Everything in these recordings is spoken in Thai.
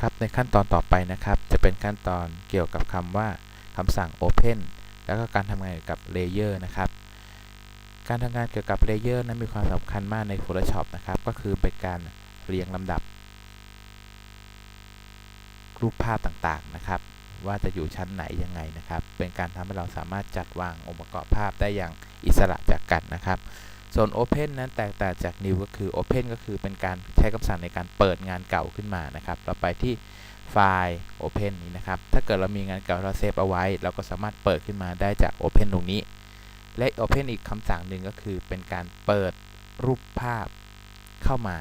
ครับในขั้นตอนต่อไปนะครับ จะเป็นขั้นตอนเกี่ยวกับคำว่าคำสั่ง Open แล้วก็การทำงานเกี่ยวกับ Layer นะครับ การทำงานเกี่ยวกับ Layer นั้นมีความสำคัญมากใน Photoshop นะครับ ก็คือเป็นการเรียงลำดับ รูปภาพต่างๆนะครับ ว่าจะอยู่ชั้นไหนยังไงนะครับ เป็นการทำให้เราสามารถจัดวางองค์ประกอบภาพได้อย่างอิสระจากกันนะครับ ส่วน Open นั้นแตกต่างจาก New ก็คือ Open ก็คือเป็นการใช้คำสั่งในการเปิดงานเก่าขึ้นมานะครับ เราไปที่ไฟล์ Open นี้นะครับ ถ้าเกิดเรามีงานเก่าเราเซฟเอาไว้ เราก็สามารถเปิดขึ้นมาได้จาก Open ตรงนี้ และ Open อีกคำสั่งหนึ่งก็คือเป็นการเปิดรูปภาพเข้ามา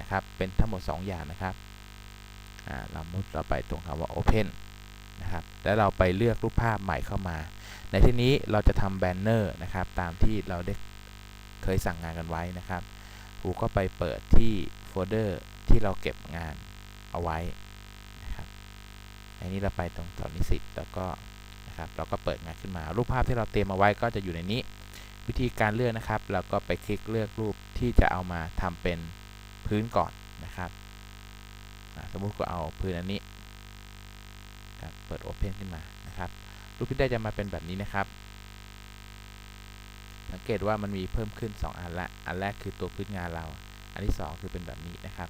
นะครับ เป็นทั้งหมด 2 อย่างนะครับเรามุดเราไปตรงคำว่า Open นะครับ แล้วเราไปเลือกรูปภาพใหม่เข้ามา ในที่นี้เราจะทำแบนเนอร์นะครับ ตามที่เราได้ เคยสั่งงานกันไว้นะครับครูก็ไปเปิดที่โฟลเดอร์ที่เราเก็บงานเอาไว้นะครับในนี้เราไปตรงสอนนิสิตแล้วก็นะครับเราก็เปิดงานขึ้นมา รูปภาพที่เราเตรียมเอาไว้ก็จะอยู่ในนี้ วิธีการเลือกนะครับ เราก็ไปคลิกเลือกรูปที่จะเอามาทำเป็นพื้นก่อนนะครับสมมุติก็เอาพื้นอันนี้ครับเปิด Open ขึ้นมานะครับรูปที่ได้จะมาเป็นแบบนี้นะครับ สังเกตว่ามันมีเพิ่มขึ้น 2 อันละ อันแรกคือตัวพื้นงานเรา อันที่ 2 คือเป็นแบบนี้นะครับ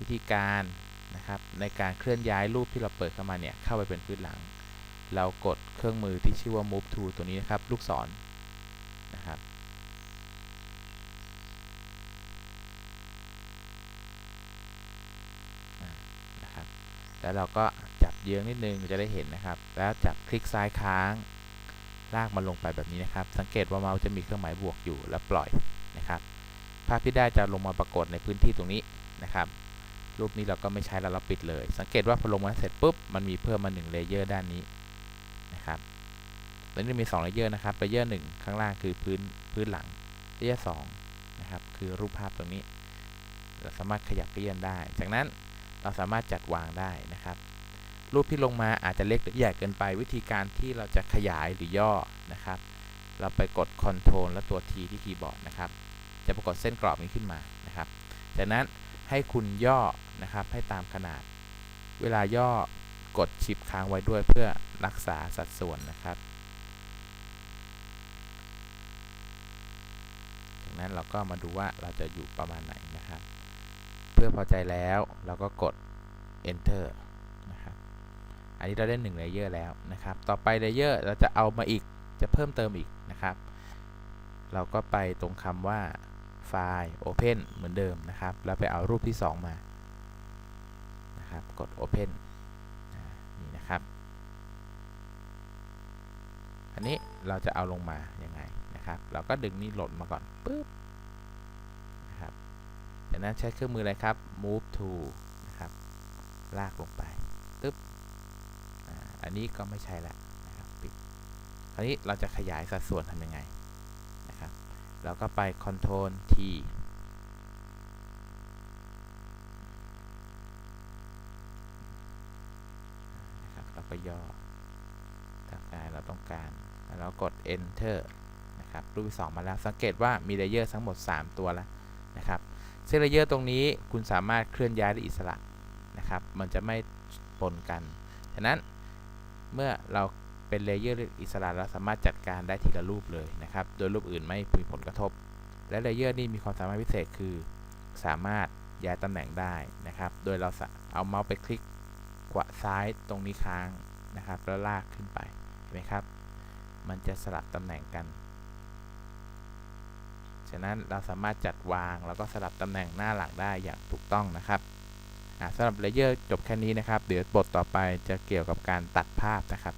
วิธีการนะครับในการเคลื่อนย้ายรูปที่เราเปิดเข้ามาเนี่ยเข้าไปเป็นพื้นหลัง เรากดเครื่องมือที่ชื่อว่า move to ตัวนี้นะครับ ลูกศรนนะครับ นะครับ แล้วเราก็จับเยื้องนิดนึงจะได้เห็นนะครับ แล้วจับคลิกซ้ายค้าง ลากมันลงไปแบบนี้นะครับ สังเกตว่าเมาส์จะมีเครื่องหมายบวกอยู่แล้วปล่อยนะครับ ภาพที่ได้จะลงมาปรากฏในพื้นที่ตรงนี้นะครับ รูปนี้เราก็ไม่ใช้แล้วเราปิดเลย สังเกตว่าพอลงมาเสร็จปุ๊บ มันมีเพิ่มมา1เลเยอร์ด้านนี้นะครับตอนนี้มี2เลเยอร์นะครับ เลเยอร์1ข้างล่างคือพื้นพื้นหลัง เลเยอร์2นะครับ คือรูปภาพตรงนี้ เราสามารถขยับเลี่ยนได้ จากนั้นเราสามารถจัดวางได้นะครับ รูปที่ลงมาอาจจะเล็กหรือใหญ่เกินไป วิธีการที่เราจะขยายหรือย่อนะครับ เราไปกด Ctrl และตัว T ที่คีย์บอร์ดนะครับ จะปรากฏเส้นกรอบนี้ขึ้นมานะครับ จากนั้นให้คุณย่อนะครับให้ตามขนาด เวลาย่อกดชิปค้างไว้ด้วยเพื่อรักษาสัดส่วนนะครับจากนั้นเราก็มาดูว่าเราจะอยู่ประมาณไหนนะครับ เพื่อพอใจแล้วเราก็กด enter อันนี้เราได้1 layer แล้วนะครับ ต่อไป layer เราจะเอามาอีกจะเพิ่มเติมอีกนะครับ เราก็ไปตรงคำว่าไฟล์ Open เหมือนเดิมนะครับ แล้วไปเอารูปที่ 2 มานะครับ กด Open นี่นะครับ อันนี้เราจะเอาลงมายังไงนะครับ เราก็ดึงนี่หล่นมาก่อนปึ๊บนะครับจากนั้นใช้เครื่องมืออะไรครับ move to นะครับ ลากลงไป อันนี้ก็ไม่ใช่ละนะครับปิดคราวนี้เราจะขยายสัดส่วนทำยังไงนะครับเราก็ไป Ctrl T นะครับเราก็ย่อตามการเราต้องการแล้วเรากด Enter นะครับรูปที่2มาแล้วสังเกตว่ามีเลเยอร์ทั้งหมด 3 ตัวแล้วนะครับเซเลเยอร์ตรงนี้คุณสามารถเคลื่อนย้ายได้อิสระนะครับ มันจะไม่ปนกัน ฉะนั้น เมื่อเราเป็นเลเยอร์อิสระเราสามารถจัดการได้ทีละรูปเลยนะครับ โดยรูปอื่นไม่มีผลกระทบ และเลเยอร์นี่มีความสามารถพิเศษคือ สามารถย้ายตำแหน่งได้นะครับ โดยเราเอาเมาส์ไปคลิกขวาซ้ายตรงนี้ค้างนะครับ แล้วลากขึ้นไป เห็นไหมครับ มันจะสลับตำแหน่งกัน ฉะนั้นเราสามารถจัดวางแล้วก็สลับตำแหน่งหน้าหลังได้อย่างถูกต้องนะครับ สำหรับเลเยอร์จบแค่นี้นะครับ เดี๋ยวบทต่อไปจะเกี่ยวกับการตัดภาพนะครับ